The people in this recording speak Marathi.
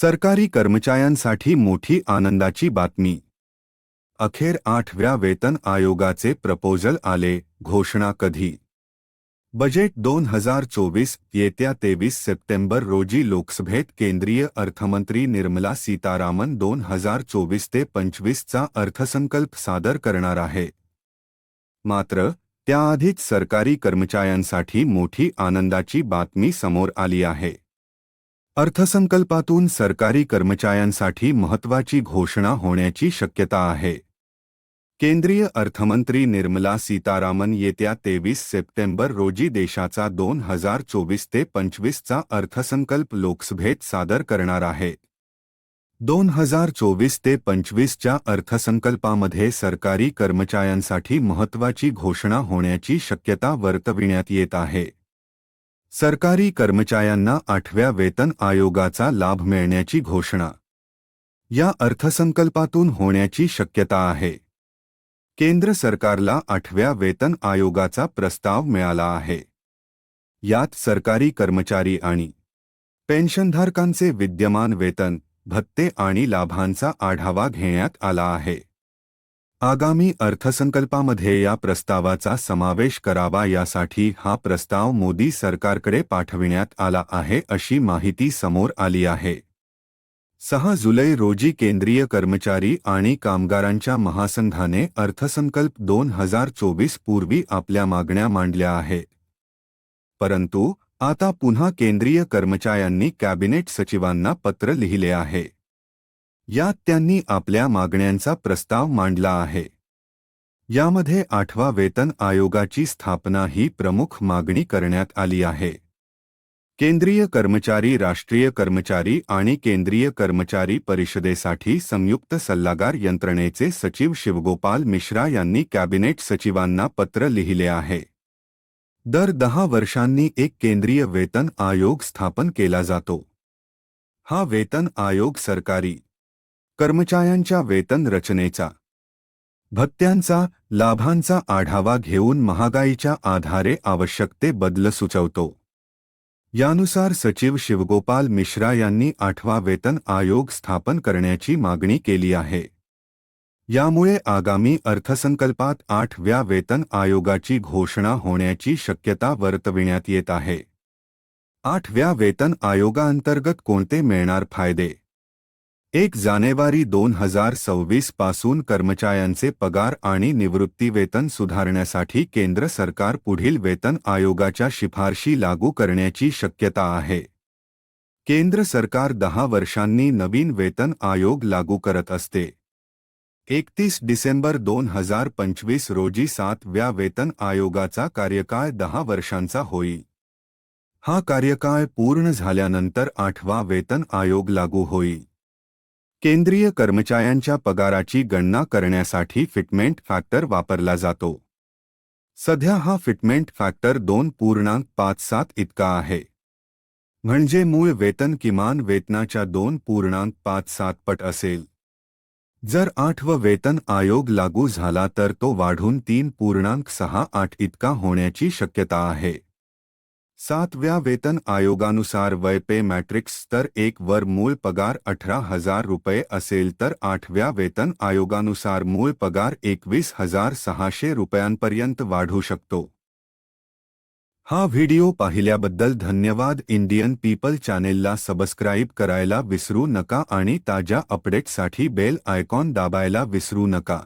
सरकारी कर्मचाऱ्यांसाठी मोठी आनंदाची बातमी. अखेर आठव्या वेतन आयोगाचे प्रपोजल आले घोषणा कधी? बजेट दोन हजार चोवीस येत्या तेवीस सप्टेंबर रोजी लोकसभेत केंद्रीय अर्थमंत्री निर्मला सीतारामन दोन हजार चोवीस ते पंचवीसचा अर्थसंकल्प सादर करणार आहे. मात्र त्याआधीच सरकारी कर्मचाऱ्यांसाठी मोठी आनंदाची बातमी समोर आली आहे. अर्थसंकल्पातून सरकारी कर्मचाऱ्यांसाठी महत्त्वाची घोषणा होण्याची शक्यता आहे. केंद्रीय अर्थमंत्री निर्मला सीतारामन येत्या तेवीस सप्टेंबर रोजी देशाचा दोन हजार चोवीस ते पंचवीसचा अर्थसंकल्प लोकसभेत सादर करणार आहे. दोन हजार चोवीस ते पंचवीसच्या अर्थसंकल्पामध्ये सरकारी कर्मचाऱ्यांसाठी महत्त्वाची घोषणा होण्याची शक्यता वर्तविण्यात येत आहे. सरकारी कर्मचाऱ्यांना आठव्या वेतन आयोगाचा लाभ मिळण्याची घोषणा. या अर्थसंकल्पातून होण्याची शक्यता आहे. केंद्र सरकारला आठव्या वेतन आयोगाचा प्रस्ताव मिळाला आहे. यात सरकारी कर्मचारी आणि पेन्शनधारकांचे विद्यमान वेतन भत्ते आणि लाभांचा आढावा घेण्यात आला आहे. आगामी अर्थसंकल्पामध्ये या प्रस्तावाचा समावेश करावा यासाठी हा प्रस्ताव मोदी सरकारकडे पाठविण्यात आला आहे अशी माहिती समोर आली आहे. सहा जुलै रोजी केंद्रीय कर्मचारी आणि कामगारांच्या महासंघाने अर्थसंकल्प दोन हजार चोवीस पूर्वी आपल्या मागण्या मांडल्या आहे. परंतु आता पुन्हा केंद्रीय कर्मचाऱ्यांनी कॅबिनेट सचिवांना पत्र लिहिले आहे. यात त्यांनी आपल्या मागण्यांचा प्रस्ताव मांडला आहे. यामध्ये आठवा वेतन आयोगाची स्थापना ही प्रमुख मागणी करण्यात आली आहे. केंद्रीय कर्मचारी राष्ट्रीय कर्मचारी आणि केंद्रीय कर्मचारी परिषदेसाठी संयुक्त सल्लागार यंत्रणेचे सचिव शिवगोपाल मिश्रा यांनी कॅबिनेट सचिवांना पत्र लिहिले आहे. दर दहा वर्षांनी एक केंद्रीय वेतन आयोग स्थापन केला जातो. हा वेतन आयोग सरकारी कर्मचाऱ्यांच्या वेतन रचनेचा. भत्त्यांचा लाभांचा आढावा घेऊन महागाईच्या आधारे आवश्यक ते बदल सुचवतो. यानुसार सचिव शिवगोपाल मिश्रा यांनी आठवा वेतन आयोग स्थापन करण्याची मागणी केली आहे. यामुळे आगामी अर्थसंकल्पात आठव्या वेतन आयोगाची घोषणा होण्याची शक्यता वर्तविण्यात येत आहे. आठव्या वेतन आयोगाअंतर्गत कोणते मिळणार फायदे? एक जानेवारी दोन हजार सव्वीसपासून कर्मचाऱ्यांचे पगार आणि निवृत्तीवेतन सुधारण्यासाठी केंद्र सरकार पुढील वेतन आयोगाच्या शिफारशी लागू करण्याची शक्यता आहे. केंद्र सरकार दहा वर्षांनी नवीन वेतन आयोग लागू करत असते. एकतीस डिसेंबर दोन हजार पंचवीस रोजी सातव्या वेतन आयोगाचा कार्यकाळ दहा वर्षांचा होईल हा कार्यकाळ पूर्ण झाल्यानंतर आठवा वेतन आयोग लागू होईल केंद्रीय कर्मचाऱ्यांच्या पगाराची गणना करण्यासाठी फिटमेंट फॅक्टर वापरला जातो. सध्या हा फिटमेंट फॅक्टर दोन पूर्णांक पाच सात इतका आहे. म्हणजे मूळ वेतन किमान वेतनाच्या दोन पूर्णांक पाच सात पट असेल. जर आठ व वेतन आयोग लागू झाला तर तो वाढून तीन पूर्णांक सहा आठ इतका होण्याची शक्यता आहे. सातव्या वेतन आयोगानुसार वय पे मॅट्रिक्स तर एक वर मूल पगार अठारह हज़ार रुपये असेल तर आठव्या वेतन आयोगानुसार मूळ पगार एकवीस हज़ार सहाशे रुपयांपर्यंत वाढू शकतो. हा व्हिडिओ पाहिल्याबद्दल धन्यवाद. इंडियन पीपल चॅनेलला सबस्क्राईब करायला विसरू नका आणि ताज्या अपडेटसाठी बेल आयकॉन दाबायला विसरू नका.